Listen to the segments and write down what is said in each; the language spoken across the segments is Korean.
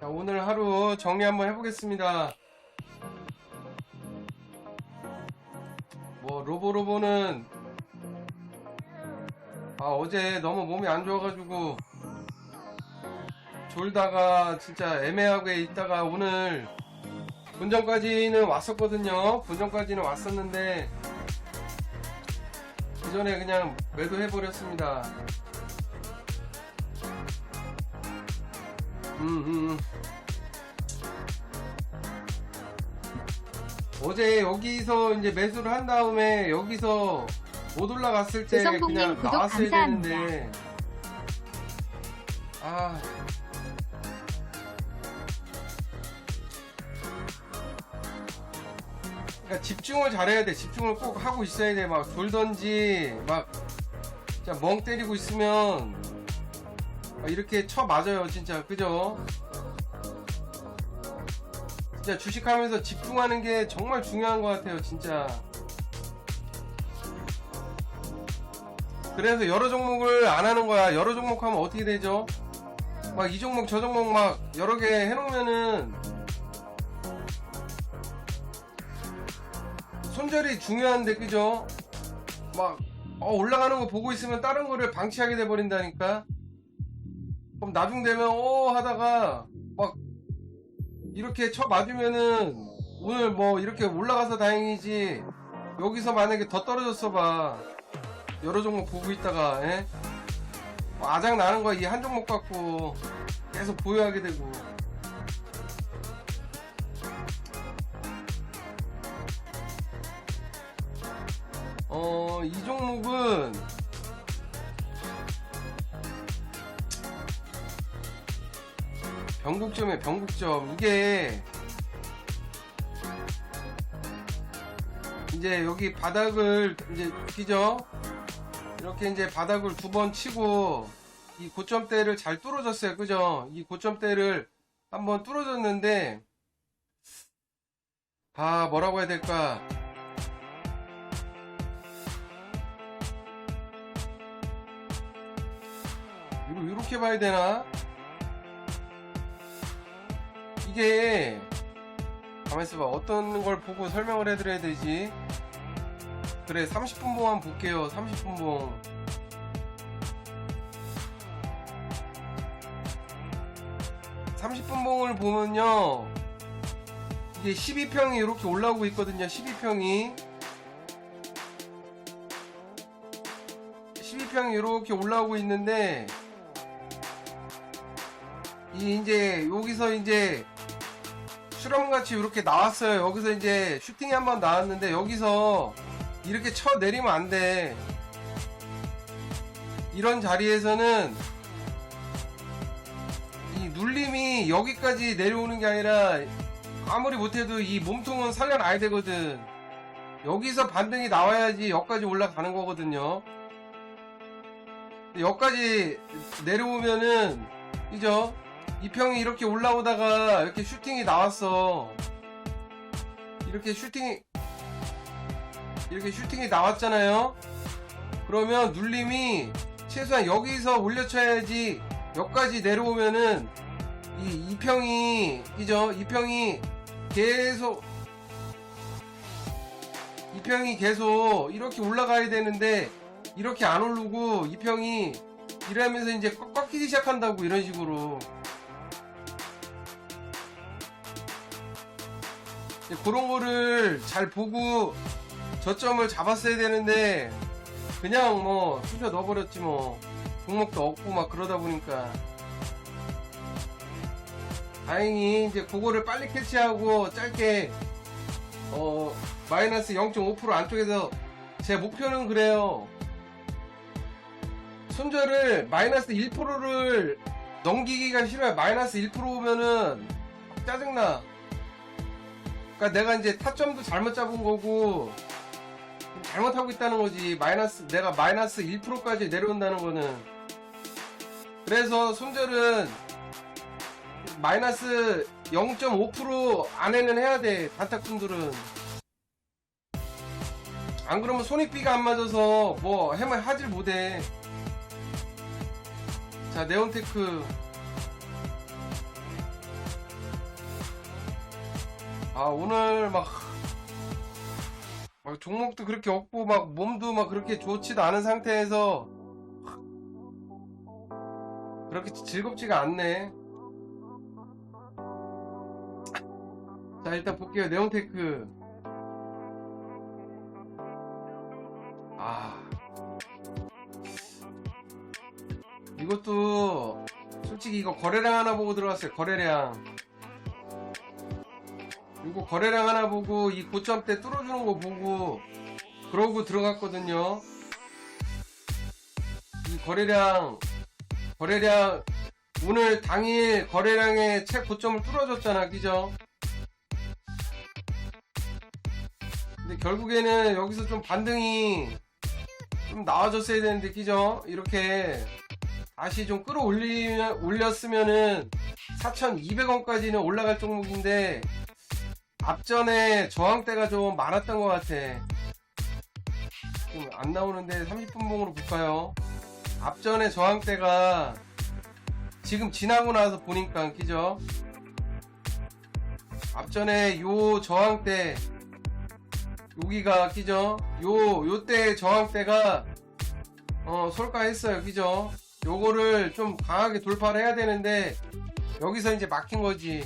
자, 오늘 하루 정리 한번 해보겠습니다. 뭐, 로보로보는, 아, 어제 너무 몸이 안 좋아가지고, 졸다가 진짜 애매하게 있다가 오늘, 본전까지는 왔었거든요. 본전까지는 왔었는데, 그 전에 그냥 매도해버렸습니다. 음, 음, 음. 어제 여기서 이제 매수를 한 다음에 여기서 못 올라갔을 때 그냥 구독 나왔어야 감사합니다. 되는데 아 그러니까 집중을 잘해야 돼 집중을 꼭 하고 있어야 돼막 졸던지 막 진짜 멍 때리고 있으면 아, 이렇게 쳐 맞아요 진짜. 그죠? 진짜 주식하면서 집중하는 게 정말 중요한 것 같아요 진짜. 그래서 여러 종목을 안 하는 거야. 여러 종목 하면 어떻게 되죠? 막 이 종목 저 종목 막 여러 개 해놓으면은 손절이 중요한데 그죠? 막 어, 올라가는 거 보고 있으면 다른 거를 방치하게 돼 버린다니까 그럼 나중 되면 어 하다가 막 이렇게 쳐 맞으면은 오늘 뭐 이렇게 올라가서 다행이지. 여기서 만약에 더 떨어졌어 봐. 여러 종목 보고 있다가 예? 뭐 아작 나는 거야. 이 한 종목 갖고 계속 보유하게 되고. 어 이 종목은 변국점에 변국점. 이게 이제 여기 바닥을 이제 끼죠? 이렇게 이제 바닥을 두 번 치고 이 고점대를 잘 뚫어줬어요 그죠? 이 고점대를 한번 뚫어줬는데 아 뭐라고 해야 될까? 이렇게 봐야 되나 이게 가만 있어봐. 어떤 걸 보고 설명을 해드려야 되지? 그래 30분 봉 한번 볼게요. 30분 봉. (30분 봉을) 보면요. 이게 12평이 이렇게 올라오고 있거든요. 12평이. 12평이 이렇게 올라오고 있는데 이 이제 여기서 이제 실험같이 이렇게 나왔어요. 여기서 이제 슈팅이 한 번 나왔는데 여기서 이렇게 쳐 내리면 안 돼. 이런 자리에서는 이 눌림이 여기까지 내려오는 게 아니라 아무리 못해도 이 몸통은 살려놔야 되거든. 여기서 반등이 나와야지 여기까지 올라가는 거거든요. 여기까지 내려오면은 그죠? 이 평이 이렇게 올라오다가 이렇게 슈팅이 나왔어. 이렇게 슈팅이 이렇게 슈팅이 나왔잖아요. 그러면 눌림이 최소한 여기서 올려쳐야지 여기까지 내려오면은 이, 이 평이 그죠? 이 평이 계속 이 평이 계속 이렇게 올라가야 되는데 이렇게 안 오르고 이 평이 이러면서 이제 꽉 꽉끼기 시작한다고 이런 식으로 그런 거를 잘 보고 저점을 잡았어야 되는데 그냥 뭐 쑤셔 넣어버렸지 뭐. 종목도 없고 막 그러다 보니까. 다행히 이제 그거를 빨리 캐치하고 짧게 어 마이너스 0.5% 안쪽에서 제 목표는 그래요. 손절을 마이너스 1%를 넘기기가 싫어요. 마이너스 1%면은 짜증나 그러니까 내가 이제 타점도 잘못 잡은 거고 잘못하고 있다는 거지. 마이너스 내가 마이너스 1%까지 내려온다는 거는. 그래서 손절은 마이너스 0.5% 안에는 해야 돼 단타꾼들은. 안 그러면 손익비가 안 맞아서 뭐 해만 하질 못해. 자 네온테크 아 오늘 막, 막 종목도 그렇게 없고 막 몸도 막 그렇게 좋지도 않은 상태에서 그렇게 즐겁지가 않네. 자 일단 볼게요 네온테크. 아 이것도 솔직히 이거 거래량 하나 보고 들어갔어요 거래량. 이거 거래량 하나 보고 이 고점대 뚫어주는 거 보고 그러고 들어갔거든요. 이 거래량 거래량 오늘 당일 거래량의 최 고점을 뚫어줬잖아, 그죠? 근데 결국에는 여기서 좀 반등이 좀 나와줬어야 되는데, 그죠? 이렇게 다시 좀 끌어올리 올렸으면은 4,200원까지는 올라갈 종목인데 앞전에 저항대가 좀 많았던 것 같아. 지금 안 나오는데 30분 봉으로 볼까요? 앞전에 저항대가 지금 지나고 나서 보니까 끼죠? 앞전에 요 저항대 여기가 끼죠? 요 요때 저항대가 어 솔가했어요 끼죠? 요거를 좀 강하게 돌파를 해야 되는데 여기서 이제 막힌 거지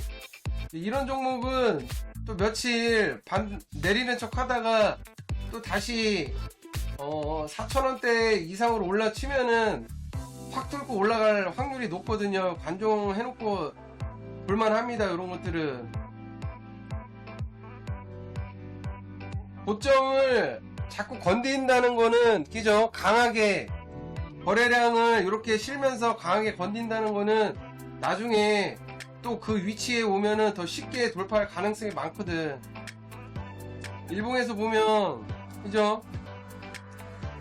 이런 종목은 또 며칠 반 내리는 척 하다가 또 다시 어 4천원대 이상으로 올라치면은 확 뚫고 올라갈 확률이 높거든요. 관종 해놓고 볼만합니다 이런 것들은. 고점을 자꾸 건드린다는 거는 끼죠. 강하게 거래량을 이렇게 실면서 강하게 건든다는 거는 나중에 또 그 위치에 오면은 더 쉽게 돌파할 가능성이 많거든. 일봉에서 보면, 그죠?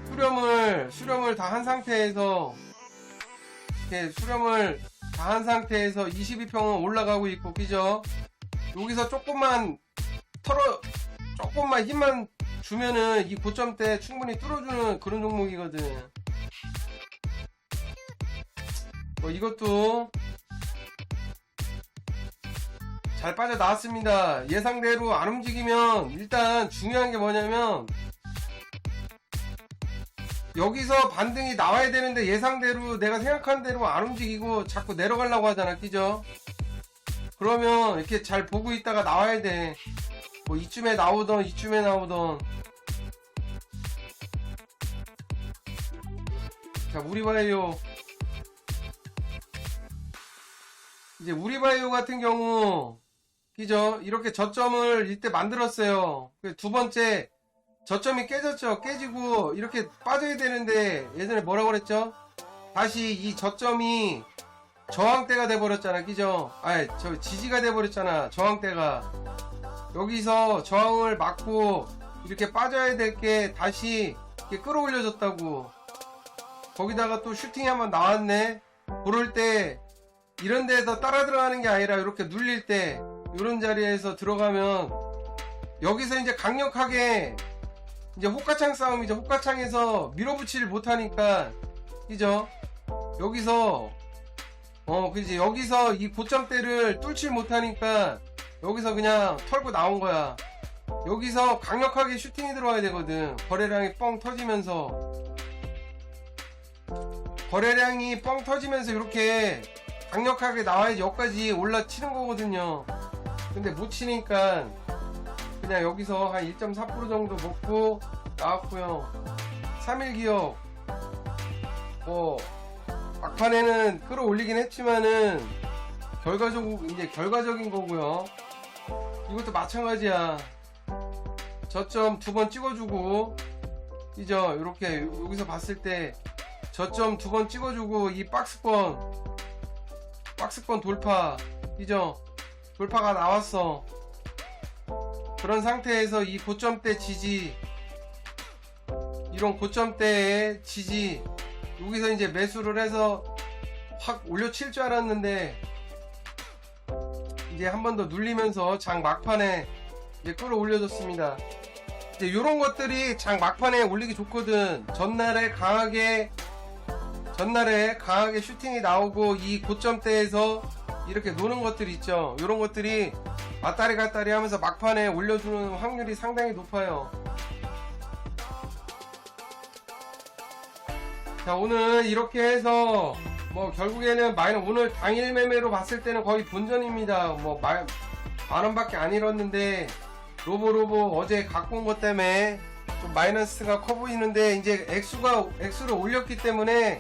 수렴을, 수렴을 다 한 상태에서, 이렇게 수렴을 다 한 상태에서 22평은 올라가고 있고, 그죠? 여기서 조금만 털어, 조금만 힘만 주면은 이 고점 때 충분히 뚫어주는 그런 종목이거든. 뭐 이것도 잘 빠져나왔습니다. 예상대로 안 움직이면 일단 중요한 게 뭐냐면 여기서 반등이 나와야 되는데 예상대로 내가 생각한 대로 안 움직이고 자꾸 내려가려고 하잖아. 끼죠? 그러면 이렇게 잘 보고 있다가 나와야 돼. 뭐 이쯤에 나오던 이쯤에 나오던 자 우리바이오 이제 우리바이오 같은 경우 그죠? 이렇게 저점을 이때 만들었어요. 그두 번째 저점이 깨졌죠. 깨지고 이렇게 빠져야 되는데 예전에 뭐라고 그랬죠? 다시 이 저점이 저항대가 돼버렸잖아. 그죠? 아니 저 지지가 돼버렸잖아. 저항대가 여기서 저항을 막고 이렇게 빠져야 될 게 다시 끌어올려졌다고. 거기다가 또 슈팅이 한번 나왔네. 그럴 때 이런 데서 따라 들어가는 게 아니라 이렇게 눌릴 때 이런 자리에서 들어가면 여기서 이제 강력하게 이제 호가창 싸움이죠. 호가창에서 밀어붙이를 못하니까 그죠? 여기서 어 그지 여기서 이 고점대를 뚫지 못하니까 여기서 그냥 털고 나온 거야. 여기서 강력하게 슈팅이 들어와야 되거든. 거래량이 뻥 터지면서 거래량이 뻥 터지면서 이렇게 강력하게 나와야지 여기까지 올라치는 거거든요. 근데 못 치니까 그냥 여기서 한 1.4% 정도 먹고 나왔고요. 3일 기업 뭐 막판에는 끌어올리긴 했지만은 결과적 이제 결과적인 거고요. 이것도 마찬가지야. 저점 두 번 찍어주고 이죠 이렇게 여기서 봤을 때 저점 두 번 찍어주고 이 박스권 박스권 돌파 이죠 돌파가 나왔어. 그런 상태에서 이 고점대 지지 이런 고점대의 지지 여기서 이제 매수를 해서 확 올려칠 줄 알았는데 이제 한 번 더 눌리면서 장 막판에 이제 끌어올려줬습니다. 이제 이런 것들이 장 막판에 올리기 좋거든. 전날에 강하게 전날에 강하게 슈팅이 나오고 이 고점대에서 이렇게 노는 것들이 있죠. 이런 것들이 왔다리 갔다리 하면서 막판에 올려주는 확률이 상당히 높아요. 자, 오늘 이렇게 해서 뭐 결국에는 마이너 오늘 당일 매매로 봤을 때는 거의 본전입니다. 뭐 만, 만 원밖에 안 잃었는데 로보로보 어제 갖고 온 것 때문에 좀 마이너스가 커 보이는데 이제 액수가 액수를 올렸기 때문에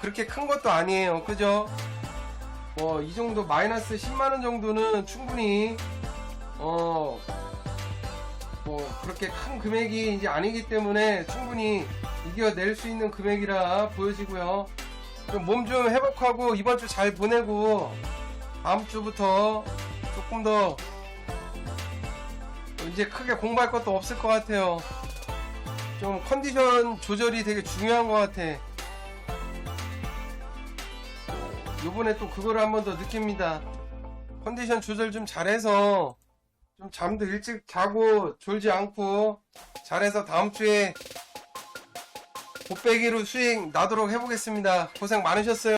그렇게 큰 것도 아니에요. 그죠? 뭐 이 정도 마이너스 10만 원 정도는 충분히 어 뭐 그렇게 큰 금액이 이제 아니기 때문에 충분히 이겨낼 수 있는 금액이라 보여지고요. 몸 좀 회복하고 이번 주 잘 보내고 다음 주부터 조금 더 이제 크게 공부할 것도 없을 것 같아요. 좀 컨디션 조절이 되게 중요한 것 같아. 요번에 또 그거를 한번 더 느낍니다. 컨디션 조절 좀 잘해서 좀 잠도 일찍 자고 졸지 않고 잘해서 다음 주에 곱빼기로 수익 나도록 해보겠습니다. 고생 많으셨어요.